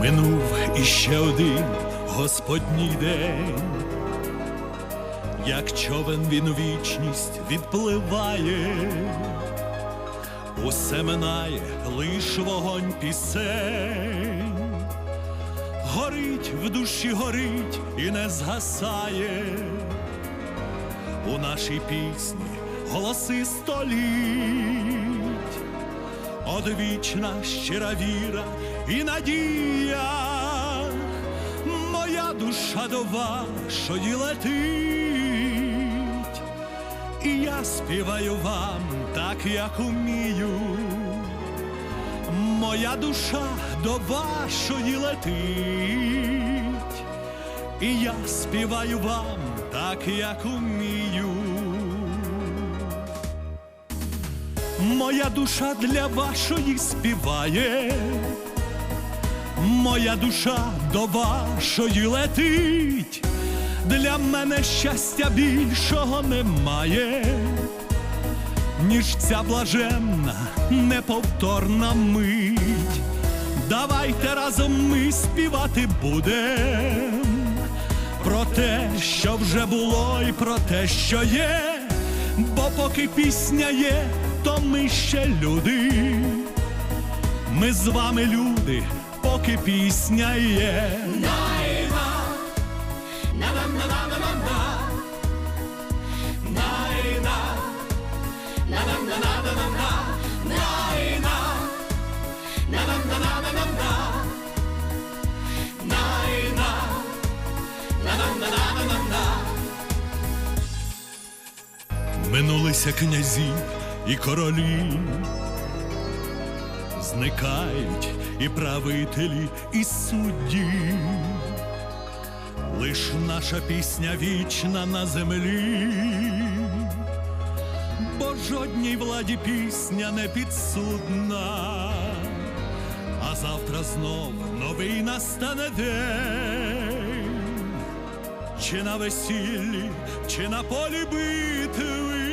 Минув іще один Господній день, як човен він у вічність відпливає, усе минає лиш вогонь пісень, горить в душі горить і не згасає. У нашій пісні голоси століть, одвічна щира віра і надія, моя душа до вашої летить, і я співаю вам так, як умію. Моя душа до вашої летить, і я співаю вам так, як умію. Моя душа для вашої співає, моя душа до вашої летить, для мене щастя більшого немає, ніж ця блаженна, неповторна мить. Давайте разом ми співати будем. Про те, що вже було, і про те, що є, бо поки пісня є, то ми ще люди. Ми з вами люди, поки пісня є. Минулися князі і королі, зникають і правителі, і судді, лиш наша пісня вічна на землі, бо жодній владі пісня не підсудна, а завтра знов новий настане день. Чи на весіллі, чи на полі битви.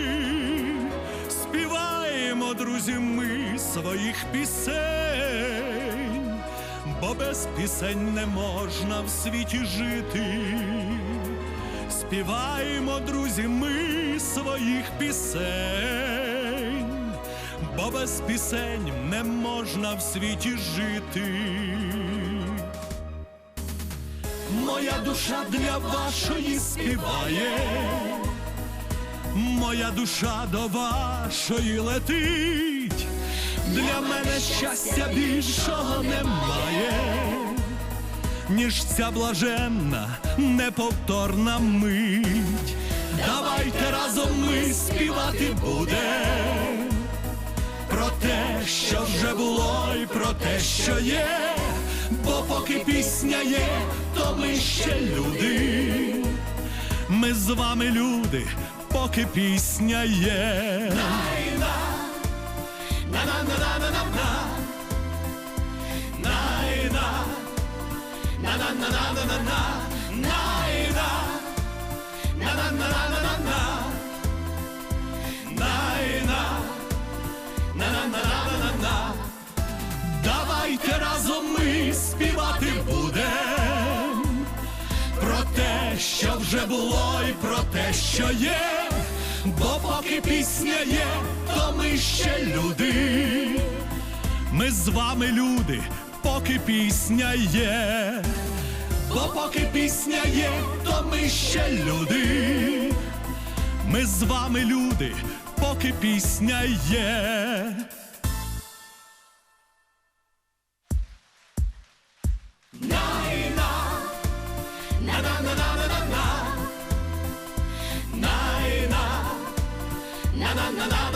Співаємо, друзі, ми своїх пісень, бо без пісень не можна в світі жити. Співаємо, друзі, ми своїх пісень, бо без пісень не можна в світі жити. Моя душа для вашої співає, моя душа до вашої летить, для мене щастя більшого немає, ніж ця блаженна, неповторна мить. Давайте разом ми співати будем про те, що вже було, і про те, що є, бо поки пісня є, то ми ще люди. Ми з вами люди, поки пісня є. Давайте разом ми співати будем про те, що вже було, і про те, що є, бо поки пісня є, то ми ще люди. Ми з вами люди, поки пісня є, бо поки пісня є, то ми ще люди. Ми з вами люди, поки пісня є. na na na na